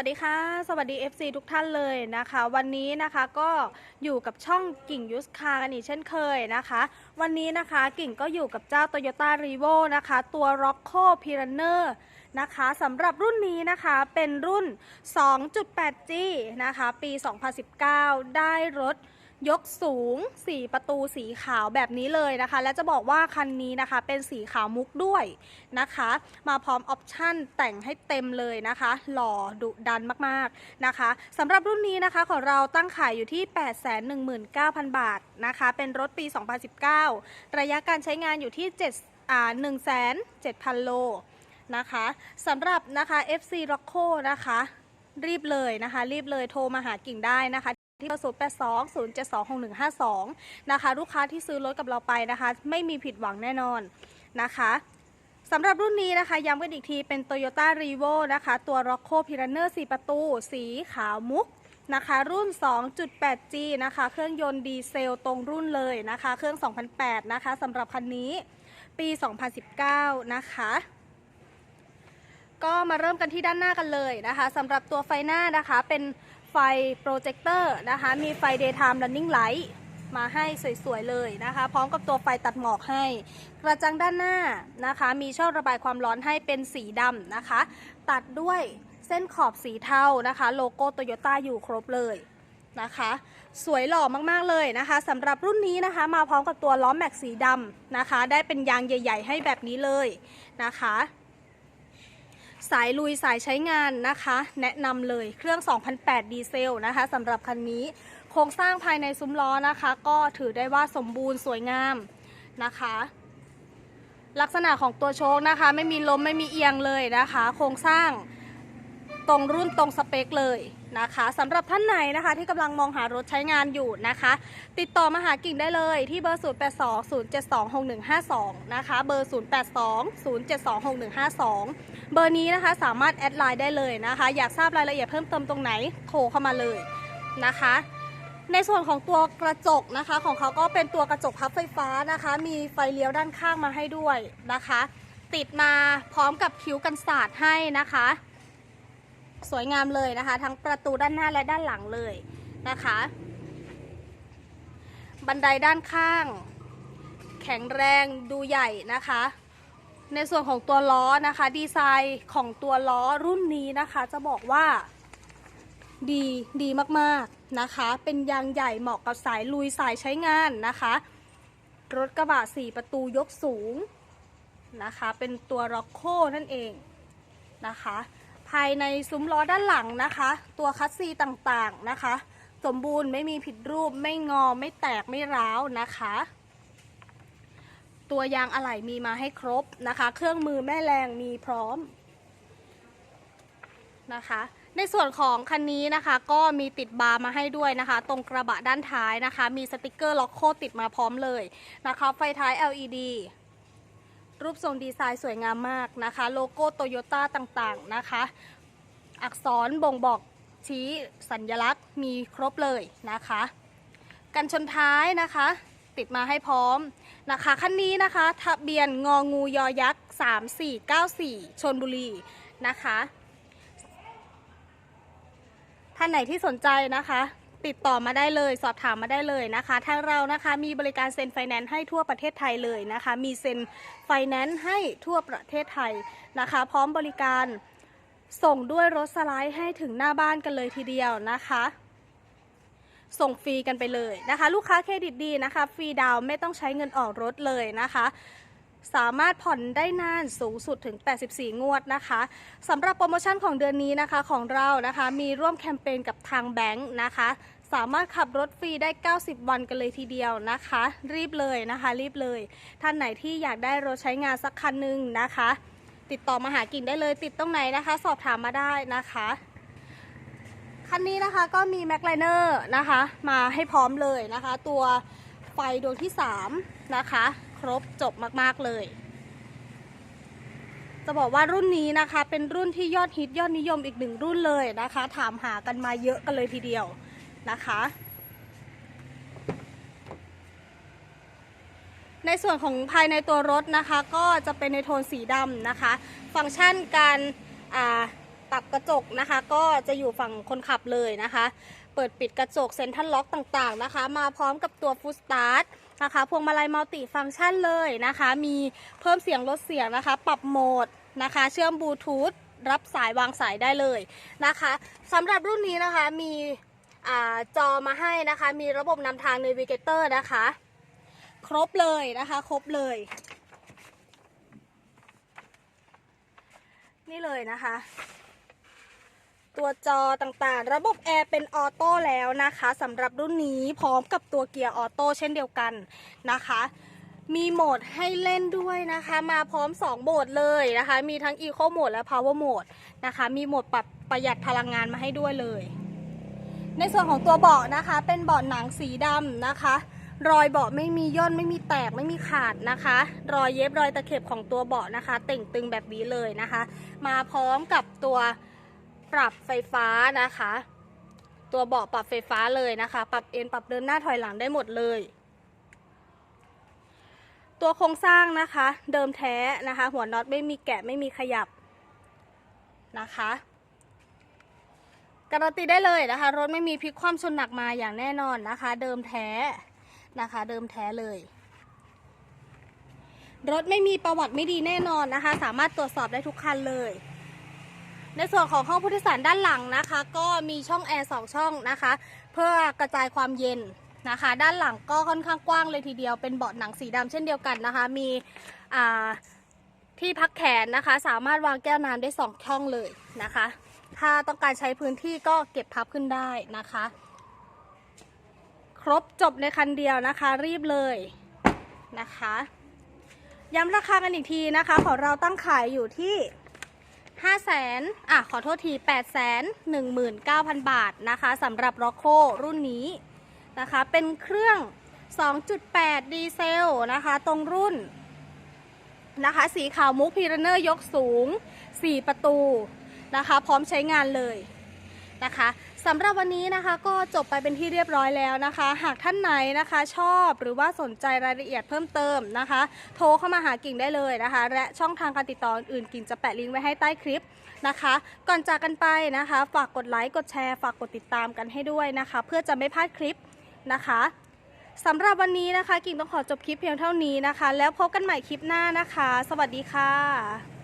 วัสดีค่ะ สวัสดี FC ทุกท่านเลยนะคะ วันนี้นะคะก็อยู่กับช่องกิ่งยุสคากันอีกเช่นเคยนะคะ วันนี้นะคะกิ่งก็อยู่กับเจ้า Toyota r e v o นะคะ ตัว Rocco p i r a n e r นะคะสำหรับรุ่นนี้นะคะเป็นรุ่น 2.8G นะคะ ปี 2019 ได้รถ ยกสูง 4 ประตูสีขาวแบบนี้เลยนะคะ และจะบอกว่าคันนี้นะคะเป็นสีขาวมุกด้วยนะคะ มาพร้อมออปชั่นแต่งให้เต็มเลยนะคะ หล่อดุดันมากๆนะคะสำหรับรุ่นนี้นะคะของเราตั้งขายอยู่ที่ 819,000 บาทนะคะ เป็นรถปี 2019 ระยะการใช้งานอยู่ที่7อ่า1,700,000 โลนะคะสำหรับนะคะ FC Rocco นะคะรีบเลยนะคะ รีบเลยโทรมาหากิ่งได้นะคะ ที่0 8 2 0 7 2 6 1 5 2 นะคะ ลูกค้าที่ซื้อรถกับเราไปนะคะ ไม่มีผิดหวังแน่นอนนะคะสำหรับรุ่นนี้นะคะย้ำกันอีกทีเป็น Toyota r e v o นะคะ ตัว Rocco p i r a n e r 4 ประตู สีขาวมุกนะคะ รุ่น 2.8G นะคะ เครื่องยนต์ดีเซลตรงรุ่นเลยนะคะ เครื่อง 2008 นะคะสำหรับคันนี้ปี 2019 นะคะก็มาเริ่มกันที่ด้านหน้ากันเลยนะคะสำหรับตัวไฟหน้านะคะเป็น ไฟโปรเจคเตอร์นะคะ มีไฟ daytime running light มาให้สวยๆเลยนะคะ พร้อมกับตัวไฟตัดหมอกให้ กระจังด้านหน้านะคะ มีช่องระบายความร้อนให้เป็นสีดำนะคะ ตัดด้วยเส้นขอบสีเทานะคะ โลโก้โตโยต้าอยู่ครบเลยนะคะ สวยหล่อมากๆเลยนะคะสำหรับรุ่นนี้นะคะ มาพร้อมกับตัวล้อแม็กสีดำนะคะ ได้เป็นยางใหญ่ ๆ ให้แบบนี้เลยนะคะ สายลุยสายใช้งานนะคะ แนะนำเลยเครื่อง 2008 ดีเซลนะคะสำหรับคันนี้โครงสร้างภายในซุ้มล้อนะคะ ก็ถือได้ว่าสมบูรณ์สวยงามนะคะ ลักษณะของตัวโชคนะคะ ไม่มีล้มไม่มีเอียงเลยนะคะ โครงสร้าง ตรงรุ่นตรงสเปคเลยนะคะสำหรับท่านไหนนะคะ ที่กำลังมองหารถใช้งานอยู่นะคะ ติดต่อมาหากิ่งได้เลยที่เบอร์ 0820726152 นะคะเบอร์ 0820726152 เบอร์นี้นะคะสามารถแอดไลน์ได้เลยนะคะ อยากทราบรายละเอียดเพิ่มเติมตรงไหนโทรเข้ามาเลยนะคะในส่วนของตัวกระจกนะคะของเขาก็เป็นตัวกระจกพับไฟฟ้านะคะ มีไฟเลี้ยวด้านข้างมาให้ด้วยนะคะ ติดมาพร้อมกับคิ้วกันสาดให้นะคะ สวยงามเลยนะคะ ทั้งประตูด้านหน้าและด้านหลังเลยนะคะ บันไดด้านข้าง แข็งแรงดูใหญ่นะคะ ในส่วนของตัวล้อนะคะ ดีไซน์ของตัวล้อรุ่นนี้นะคะ จะบอกว่าดีดีมากๆนะคะ เป็นยางใหญ่เหมาะกับสายลุยสายใช้งานนะคะ รถกระบะสี่ประตูยกสูงนะคะ เป็นตัวร็อกโคนั่นเองนะคะ ภายในซุ้มล้อด้านหลังนะคะ ตัวคัสซีต่างๆนะคะ สมบูรณ์ไม่มีผิดรูปไม่งอไม่แตกไม่ร้าวนะคะ ตัวยางอะไหล่มีมาให้ครบนะคะ เครื่องมือแม่แรงมีพร้อมนะคะ ในส่วนของคันนี้นะคะ ก็มีติดบาร์มาให้ด้วยนะคะ ตรงกระบะด้านท้ายนะคะ มีสติกเกอร์ล็อกโคติดมาพร้อมเลยนะคะ ไฟท้าย LED รูปทรงดีไซน์สวยงามมากนะคะ โลโก้โตโยต้าต่างๆนะคะ อักษรบ่งบอกชี้สัญลักษณ์มีครบเลยนะคะ กันชนท้ายนะคะ ติดมาให้พร้อมนะคะคันนี้นะคะ ทะเบียนงองูยอยักษ์ 3494 ชนบุรีนะคะท่านไหนที่สนใจนะคะ ติดต่อมาได้เลย สอบถามมาได้เลยนะคะทางเรานะคะมีบริการเซ็นไฟแนนซ์ให้ทั่วประเทศไทยเลยนะคะ มีเซ็นไฟแนนซ์ให้ทั่วประเทศไทยนะคะ พร้อมบริการส่งด้วยรถสไลด์ให้ถึงหน้าบ้านกันเลยทีเดียวนะคะ ส่งฟรีกันไปเลยนะคะ ลูกค้าเครดิตดีนะคะ ฟรีดาวไม่ต้องใช้เงินออกรถเลยนะคะ สามารถผ่อนได้นานสูงสุดถึง 84 งวดนะคะสำหรับโปรโมชั่นของเดือนนี้นะคะของเรานะคะ มีร่วมแคมเปญกับทางแบงค์นะคะ สามารถขับรถฟรีได้ 90 วันกันเลยทีเดียวนะคะ รีบเลยนะคะ รีบเลย ท่านไหนที่อยากได้รถใช้งานสักคันหนึ่งนะคะ ติดต่อมาหากิ่งได้เลย ติดตรงไหนนะคะ สอบถามมาได้นะคะคันนี้นะคะก็มีแม็กไลเนอร์นะคะมาให้พร้อมเลยนะคะ ตัวไฟดวงที่ 3 นะคะ ครบจบมาก ๆ เลย จะบอกว่ารุ่นนี้นะคะ เป็นรุ่นที่ยอดฮิตยอดนิยมอีกหนึ่งรุ่นเลยนะคะ ถามหากันมาเยอะกันเลยทีเดียว นะคะ ในส่วนของภายในตัวรถนะคะก็จะเป็นในโทนสีดำนะคะ ฟังก์ชันการปรับกระจกนะคะ ก็จะอยู่ฝั่งคนขับเลยนะคะ เปิดปิดกระจกเซ็นทรัลล็อกต่างๆนะคะ มาพร้อมกับตัวฟูสตาร์ทนะคะพวงมาลัยมัลติฟังก์ชันเลยนะคะ มีเพิ่มเสียงลดเสียงนะคะ ปรับโหมดนะคะ เชื่อมบลูทูธรับสายวางสายได้เลยนะคะสำหรับรุ่นนี้นะคะมี จอมาให้นะคะ มีระบบนำทาง Navigator นะคะ ครบเลยนะคะ ครบเลย นี่เลยนะคะ ตัวจอต่างๆ ระบบแอร์เป็นออโต้แล้วนะคะสำหรับรุ่นนี้พร้อมกับตัวเกียร์ออโต้เช่นเดียวกันนะคะมีโหมดให้เล่นด้วยนะคะ มาพร้อม 2 โหมดเลยนะคะ มีทั้ง Eco Mode และ Power Mode นะคะ มีโหมดปรับประหยัดพลังงานมาให้ด้วยเลย ในส่วนของตัวเบาะนะคะ เป็นเบาะหนังสีดำนะคะ รอยเบาะไม่มีย่นไม่มีแตกไม่มีขาดนะคะ รอยเย็บรอยตะเข็บของตัวเบาะนะคะ เต่งตึงแบบนี้เลยนะคะ มาพร้อมกับตัวปรับไฟฟ้านะคะ ตัวเบาะปรับไฟฟ้าเลยนะคะ ปรับเอ็นปรับเดินหน้าถอยหลังได้หมดเลย ตัวโครงสร้างนะคะ เดิมแท้นะคะ หัวน็อตไม่มีแกะไม่มีขยับนะคะ การันตีได้เลยนะคะ รถไม่มีพลิกคว่ำชนหนักมาอย่างแน่นอนนะคะ เดิมแท้นะคะ เดิมแท้เลย รถไม่มีประวัติไม่ดีแน่นอนนะคะ สามารถตรวจสอบได้ทุกคันเลย ในส่วนของห้องผู้โดยสารด้านหลังนะคะ ก็มีช่องแอร์สองช่องนะคะ เพื่อกระจายความเย็นนะคะ ด้านหลังก็ค่อนข้างกว้างเลยทีเดียวเป็นเบาะหนังสีดำเช่นเดียวกันนะคะ มีที่พักแขนนะคะ สามารถวางแก้วน้ำได้สองช่องเลยนะคะ ถ้าต้องการใช้พื้นที่ก็เก็บพับขึ้นได้นะคะ ครบจบในคันเดียวนะคะ รีบเลยนะคะย้ำราคากันอีกทีนะคะ ของเราตั้งขายอยู่ที่ 5 0 0แสนอะขอโทษที 8 1 9 0 0 0 บาทนะคะสำหรับ r o c c o รุ่นนี้นะคะ เป็นเครื่อง 2.8 ดีเซลนะคะ ตรงรุ่นนะคะ สีขาวมุกพีรเนอร์ยกสูง 4 ประตู นะคะ พร้อมใช้งานเลยนะคะสำหรับวันนี้นะคะก็จบไปเป็นที่เรียบร้อยแล้วนะคะ หากท่านไหนนะคะชอบหรือว่าสนใจรายละเอียดเพิ่มเติมนะคะ โทรเข้ามาหากิ่งได้เลยนะคะ และช่องทางการติดต่ออื่นกิ่งจะแปะลิงก์ไว้ให้ใต้คลิปนะคะ ก่อนจากกันไปนะคะ ฝากกดไลค์กดแชร์ฝากกดติดตามกันให้ด้วยนะคะ เพื่อจะไม่พลาดคลิปนะคะสำหรับวันนี้นะคะ กิ่งต้องขอจบคลิปเพียงเท่านี้นะคะ แล้วพบกันใหม่คลิปหน้านะคะ สวัสดีค่ะ